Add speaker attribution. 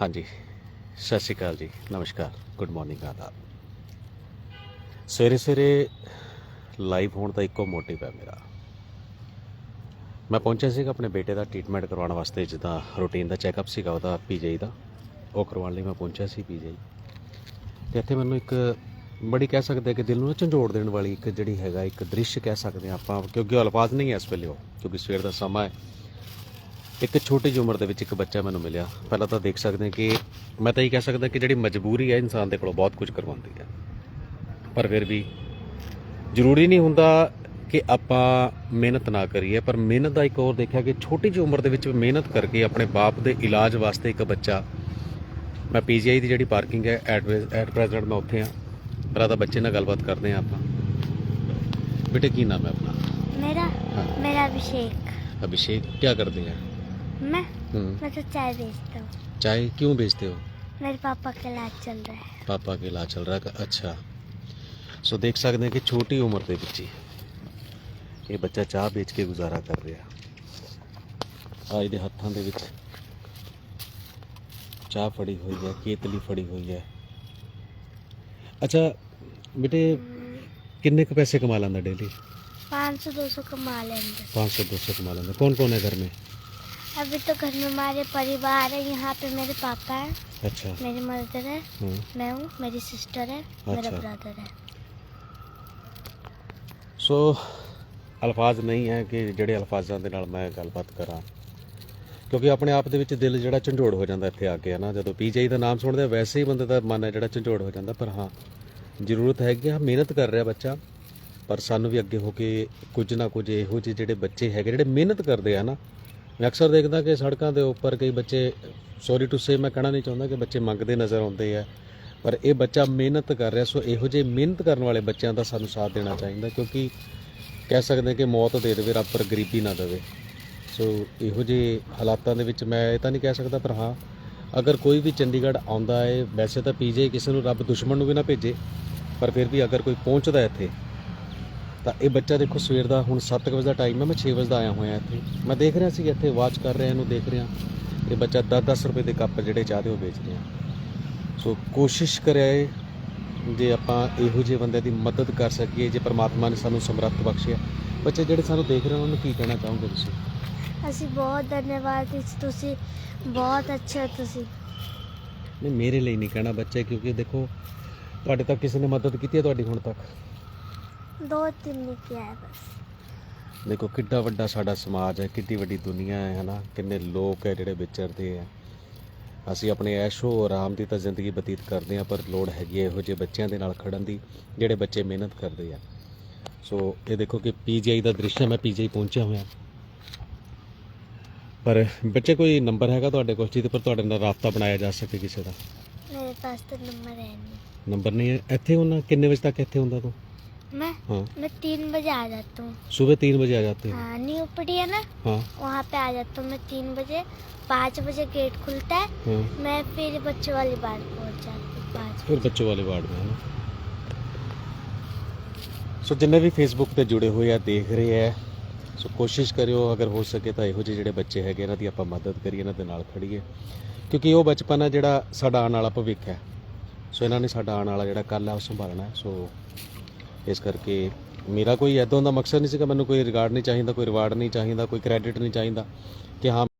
Speaker 1: ਹਾਂਜੀ। ਸਤਿ ਸ਼੍ਰੀ ਅਕਾਲ ਜੀ। ਨਮਸਕਾਰ। ਗੁੱਡ ਮਾਰਨਿੰਗ ਆਦਾਬ। ਸਵੇਰੇ ਸਵੇਰੇ ਲਾਈਵ ਹੋਣ ਦਾ ਇੱਕੋ ਮੋਟਿਵ ਹੈ ਮੇਰਾ। ਮੈਂ ਪਹੁੰਚਿਆ ਸੀਗਾ ਆਪਣੇ ਬੇਟੇ ਦਾ ਟ੍ਰੀਟਮੈਂਟ ਕਰਵਾਉਣ ਵਾਸਤੇ, ਜਿੱਦਾਂ ਰੂਟੀਨ ਦਾ ਚੈੱਕਅਪ ਸੀਗਾ ਉਹਦਾ ਪੀਜੀ ਦਾ। ਉਹ ਕਰਵਾਉਣ ਲਈ ਮੈਂ ਪਹੁੰਚਿਆ ਸੀ ਪੀਜੀ ਤੇ ਇੱਥੇ ਮੈਨੂੰ ਇੱਕ ਬੜੀ ਕਹਿ ਸਕਦੇ ਕਿ ਦਿਲ ਨੂੰ ਨਾ ਝੰਜੋੜ ਦੇਣ ਵਾਲੀ ਇੱਕ ਜਿਹੜੀ ਹੈਗਾ ਇੱਕ ਦ੍ਰਿਸ਼ ਕਹਿ ਸਕਦੇ ਹਾਂ ਆਪਾਂ, ਕਿਉਂਕਿ ਉਹ ਅਲਫਾਜ਼ ਨਹੀਂ ਹੈ ਇਸ ਵੇਲੇ ਉਹ, ਕਿਉਂਕਿ ਸਵੇਰ ਦਾ ਸਮਾਂ ਹੈ। ਇੱਕ ਛੋਟੀ ਜਿਹੀ ਉਮਰ ਦੇ ਵਿੱਚ ਇੱਕ ਬੱਚਾ ਮੈਨੂੰ ਮਿਲਿਆ। ਪਹਿਲਾਂ ਤਾਂ ਦੇਖ ਸਕਦੇ ਹਾਂ ਕਿ ਮੈਂ ਤਾਂ ਇਹ ਕਹਿ ਸਕਦਾ ਕਿ ਜਿਹੜੀ ਮਜਬੂਰੀ ਹੈ ਇਨਸਾਨ ਦੇ ਕੋਲੋਂ ਬਹੁਤ ਕੁਝ ਕਰਵਾਉਂਦੀ ਹੈ। ਪਰ ਫਿਰ ਵੀ ਜ਼ਰੂਰੀ ਨਹੀਂ ਹੁੰਦਾ ਕਿ ਆਪਾਂ ਮਿਹਨਤ ਨਾ ਕਰੀਏ ਪਰ ਮਿਹਨਤ ਦਾ ਇੱਕ ਹੋਰ ਦੇਖਿਆ ਕਿ ਛੋਟੀ ਜਿਹੀ ਉਮਰ ਦੇ ਵਿੱਚ ਮਿਹਨਤ ਕਰਕੇ ਆਪਣੇ ਬਾਪ ਦੇ ਇਲਾਜ ਵਾਸਤੇ ਇੱਕ ਬੱਚਾ। ਮੈਂ ਪੀਜੀਆਈ ਦੀ ਜਿਹੜੀ ਪਾਰਕਿੰਗ ਹੈ ਐਟ ਐਟ ਪ੍ਰੈਜ਼ੈਂਟ ਮੈਂ ਉੱਥੇ ਹਾਂ। ਪਹਿਲਾਂ ਤਾਂ ਬੱਚੇ ਨਾਲ ਗੱਲਬਾਤ ਕਰਦੇ ਆ ਆਪਾਂ। ਬੇਟੇ ਕੀ ਨਾਮ ਹੈ ਆਪਣਾ? ਮੇਰਾ
Speaker 2: ਮੇਰਾ ਅਭਿਸ਼ੇਕ।
Speaker 1: ਅਭਿਸ਼ੇਕ ਕੀ ਕਰਦੇ ਆ?
Speaker 2: मैं
Speaker 1: हम्म,
Speaker 2: मैं तो चाय बेचता हूँ
Speaker 1: चाय क्यों बेचते हो
Speaker 2: मेरे पापा का इलाज चल रहा है
Speaker 1: ਪਾਪਾ ਕੇ ਇਲਾਜ ਚੱਲ ਰਿਹਾ ਹੈ ਅੱਛਾ ਸੋ ਦੇਖ ਸਕਦੇ ਹਾਂ ਕਿ ਛੋਟੀ ਉਮਰ ਦੇ ਵਿੱਚ ਹੀ ਇਹ ਬੱਚਾ ਚਾਹ ਵੇਚ ਕੇ ਗੁਜ਼ਾਰਾ ਕਰ ਰਿਹਾ ਆ ਇਹਦੇ ਹੱਥਾਂ ਦੇ ਵਿੱਚ ਚਾਹ ਫੜੀ ਹੋਈ ਹੈ ਕੇਤਲੀ ਫੜੀ ਹੋਈ ਹੈ ਅੱਛਾ ਬੇਟੇ ਕਿੰਨੇ ਕੁ ਪੈਸੇ ਕਮਾ ਲੈਂਦਾ ਡੇਲੀ
Speaker 2: पाँच सौ दो सौ कमा लेंगे
Speaker 1: 500 200 ਕਮਾ ਲੈਂਦਾ ਕੌਣ ਕੌਣ ਹੈ ਘਰ में
Speaker 2: अभी तो घर में हमारे परिवार है यहाँ पे मेरे पापा है
Speaker 1: ਅੱਛਾ
Speaker 2: मेरी मदर है
Speaker 1: ਹੂੰ
Speaker 2: मैं हूँ मेरी सिस्टर है मेरा
Speaker 1: अच्छा।
Speaker 2: ब्रदर है
Speaker 1: ਸੋ ਅਲਫਾਜ਼ ਨਹੀਂ ਹੈ ਕਿ ਜਿਹੜੇ ਅਲਫਾਜ਼ਾਂ ਦੇ ਨਾਲ ਮੈਂ ਗੱਲਬਾਤ ਕਰਾਂ ਕਿਉਂਕਿ ਆਪਣੇ ਆਪ ਦੇ ਵਿੱਚ ਦਿਲ ਜਿਹੜਾ ਝੰਡੋੜ ਹੋ ਜਾਂਦਾ ਇੱਥੇ ਆ ਕੇ ਨਾ ਜਦੋਂ ਪੀਜੀਆਈ ਦਾ ਨਾਮ ਸੁਣਦੇ ਆ, ਵੈਸੇ ਹੀ ਬੰਦੇ ਦਾ ਮਨ ਹੈ ਜਿਹੜਾ ਝੰਡੋੜ ਹੋ ਜਾਂਦਾ ਪਰ ਹਾਂ ਜ਼ਰੂਰਤ ਹੈ ਕਿ ਹਾਂ ਮਿਹਨਤ ਕਰ ਰਿਹਾ ਬੱਚਾ ਪਰ ਸਾਨੂੰ ਵੀ ਅੱਗੇ ਹੋ ਕੇ ਕੁਝ ਨਾ ਕੁਝ ਇਹੋ ਜਿਹੇ ਜਿਹੜੇ ਬੱਚੇ ਹੈਗੇ ਜਿਹੜੇ ਮਿਹਨਤ ਕਰਦੇ ਆ ਨਾ ਮੈਂ ਅਕਸਰ ਦੇਖਦਾ ਕਿ ਸੜਕਾਂ ਦੇ ਉੱਪਰ ਕਈ ਬੱਚੇ ਸੌਰੀ ਟੂ ਸੇ ਮੈਂ ਕਹਿਣਾ ਨਹੀਂ ਚਾਹੁੰਦਾ ਕਿ ਬੱਚੇ ਮੰਗਦੇ ਨਜ਼ਰ ਆਉਂਦੇ ਆ, ਪਰ ਇਹ ਬੱਚਾ ਮਿਹਨਤ ਕਰ ਰਿਹਾ, ਸੋ ਇਹੋ ਜਿਹੇ ਮਿਹਨਤ ਕਰਨ ਵਾਲੇ ਬੱਚਿਆਂ ਦਾ ਸਾਨੂੰ ਸਾਥ ਦੇਣਾ ਚਾਹੀਦਾ, ਕਿਉਂਕਿ ਕਹਿ ਸਕਦੇ ਹਾਂ ਕਿ ਮੌਤ ਦੇ ਦੇਵੇ, ਰੱਬ ਪਰ ਗਰੀਬੀ ਨਾ ਦੇਵੇ। ਸੋ ਇਹੋ ਜਿਹੇ ਹਾਲਾਤਾਂ ਦੇ ਵਿੱਚ ਮੈਂ ਇਹ ਤਾਂ ਨਹੀਂ ਕਹਿ ਸਕਦਾ, ਪਰ ਹਾਂ, ਅਗਰ ਕੋਈ ਵੀ ਚੰਡੀਗੜ੍ਹ ਆਉਂਦਾ ਹੈ, ਵੈਸੇ ਤਾਂ ਪੀਜੇ ਕਿਸੇ ਨੂੰ ਰੱਬ ਦੁਸ਼ਮਣ ਨੂੰ ਵੀ ਨਾ ਭੇਜੇ, ਪਰ ਫਿਰ ਵੀ ਅਗਰ ਕੋਈ ਪਹੁੰਚਦਾ ਇੱਥੇ ਤਾਂ ਇਹ ਬੱਚਾ ਦੇਖੋ ਸਵੇਰ ਦਾ ਹੁਣ 7 ਵਜੇ ਦਾ ਟਾਈਮ ਹੈ ਮੈਂ 6 ਵਜੇ ਦਾ ਆਇਆ ਹੋਇਆ ਇੱਥੇ। ਮੈਂ ਦੇਖ ਰਿਹਾ ਸੀ ਇੱਥੇ ਵਾਚ ਕਰ ਰਿਹਾ ਇਹਨੂੰ ਦੇਖ ਰਿਹਾ। ਇਹ ਬੱਚਾ 10-10 ਰੁਪਏ ਦੇ ਕੱਪ ਜਿਹੜੇ ਚਾਹ ਦੇ ਉਹ ਵੇਚ ਰਿਹਾ। ਸੋ ਕੋਸ਼ਿਸ਼ ਕਰਿਆ ਜੇ ਆਪਾਂ ਇਹੋ ਜਿਹੇ ਬੰਦੇ ਦੀ ਮਦਦ ਕਰ ਸਕੀਏ ਜੇ ਪ੍ਰਮਾਤਮਾ ਨੇ ਸਾਨੂੰ ਸਮਰੱਥ ਬਖਸ਼ਿਆ। ਬੱਚੇ ਜਿਹੜੇ ਸਾਨੂੰ ਦੇਖ ਰਹੇ ਉਹਨਾਂ ਨੂੰ ਕੀ ਕਹਿਣਾ ਚਾਹੋਗੇ ਤੁਸੀਂ?
Speaker 2: ਅਸੀਂ ਬਹੁਤ ਧੰਨਵਾਦ ਤੁਸੀਂ ਬਹੁਤ ਅੱਛੇ ਤੁਸੀਂ।
Speaker 1: ਨਹੀਂ ਮੇਰੇ ਲਈ ਨਹੀਂ ਕਹਿਣਾ ਬੱਚੇ ਕਿਉਂਕਿ ਦੇਖੋ ਤੁਹਾਡੇ ਤੱਕ ਕਿਸੇ ਨੇ ਮਦਦ ਕੀਤੀ ਹੈ ਤੁਹਾਡੀ ਹੁਣ ਤੱਕ।
Speaker 2: ਦੋ ਤਿੰਨ ਲੈ ਕੇ ਆਇਆ ਬਸ।
Speaker 1: ਦੇਖੋ ਕਿੱਡਾ ਵੱਡਾ ਸਾਡਾ ਸਮਾਜ ਹੈ ਕਿੱਡੀ ਵੱਡੀ ਦੁਨੀਆ ਹੈ ਹਨਾ? ਕਿੰਨੇ ਲੋਕ ਹੈ ਜਿਹੜੇ ਵਿਚਰਦੇ ਆ ਅਸੀਂ ਆਪਣੇ ਐਸ਼ੋ ਆਰਾਮ ਦੀ ਤਾਂ ਜ਼ਿੰਦਗੀ ਬਤੀਤ ਕਰਦੇ ਆ ਪਰ ਲੋੜ ਹੈਗੀ ਹੈ ਇਹੋ ਜਿਹੇ ਬੱਚਿਆਂ ਦੇ ਨਾਲ ਖੜਨ ਦੀ ਜਿਹੜੇ ਬੱਚੇ ਮਿਹਨਤ ਕਰਦੇ ਆ। ਸੋ ਇਹ ਦੇਖੋ ਕਿ ਪੀਜੀਆਈ ਦਾ ਦ੍ਰਿਸ਼ ਹੈ ਮੈਂ ਪੀਜੀਆਈ ਪਹੁੰਚਿਆ ਹੋਇਆ। ਪਰ ਬੱਚੇ ਕੋਈ ਨੰਬਰ ਹੈਗਾ ਤੁਹਾਡੇ ਕੋਲ? ਜਿਹਦੇ ਪਰ ਤੁਹਾਡੇ ਨਾਲ ਰਾਬਤਾ ਬਣਾਇਆ ਜਾ ਸਕੇ ਕਿਸੇ ਦਾ?
Speaker 2: ਮੇਰੇ ਪਾਸ ਤਾਂ ਨੰਬਰ ਹੈ ਨਹੀਂ।
Speaker 1: ਨੰਬਰ ਨਹੀਂ ਹੈ। ਇੱਥੇ ਹੁਣ? ਕਿੰਨੇ ਵਜੇ ਤੱਕ ਇੱਥੇ ਹੁੰਦਾ ਤੂੰ?
Speaker 2: मैं
Speaker 1: हाँ
Speaker 2: मैं तीन बजे आ जाता हूँ
Speaker 1: सुबह तीन बजे आ जाते हैं
Speaker 2: हाँ न्यू पड़ी है ना
Speaker 1: हाँ
Speaker 2: वहाँ पे आ जाता हूँ मैं तीन बजे पाँच बजे गेट खुलता है
Speaker 1: हाँ
Speaker 2: मैं फिर बच्चों वाली बार पहुँच जाती हूँ पाँच
Speaker 1: ਫਿਰ ਬੱਚੋਂ ਵਾਲੇ ਵਾਰਡ में है ना ਸੋ ਜਿੰਨੇ ਵੀ ਫੇਸਬੁੱਕ ਤੇ ਜੁੜੇ ਹੋਏ ਆ ਦੇਖ ਰਹੇ ਆ ਸੋ ਕੋਸ਼ਿਸ਼ ਕਰਿਓ ਅਗਰ ਹੋ ਸਕੇ ਤਾਂ ਇਹੋ ਜਿਹੇ ਜਿਹੜੇ ਬੱਚੇ ਹੈਗੇ ਇਹਨਾਂ ਦੀ ਆਪਾਂ ਮਦਦ ਕਰੀਏ ਇਹਨਾਂ ਦੇ ਨਾਲ ਖੜੀਏ ਕਿਉਂਕਿ ਉਹ ਬਚਪਨ ਹੈ ਜਿਹੜਾ ਸਾਡਾ ਆਉਣ ਵਾਲਾ ਭਵਿੱਖ ਹੈ ਸੋ ਇਹਨਾਂ ਨੇ ਸਾਡਾ ਆਉਣ ਵਾਲਾ ਜਿਹੜਾ ਕੱਲ੍ਹ ਹੈ ਉਹ ਸੰਭਾਲਣਾ ਹੈ ਸੋ ਇਸ ਕਰਕੇ ਮੇਰਾ ਕੋਈ ਐਦਾਂ ਦਾ ਮਕਸਦ ਨਹੀਂ ਸੀਗਾ, ਮੈਨੂੰ ਕੋਈ ਰਿਗਾਰਡ ਨਹੀਂ ਚਾਹੀਦਾ, ਕੋਈ ਰਿਵਾਰਡ ਨਹੀਂ ਚਾਹੀਦਾ, ਕੋਈ ਕ੍ਰੈਡਿਟ ਨਹੀਂ ਚਾਹੀਦਾ ਕਿ ਹਾਂ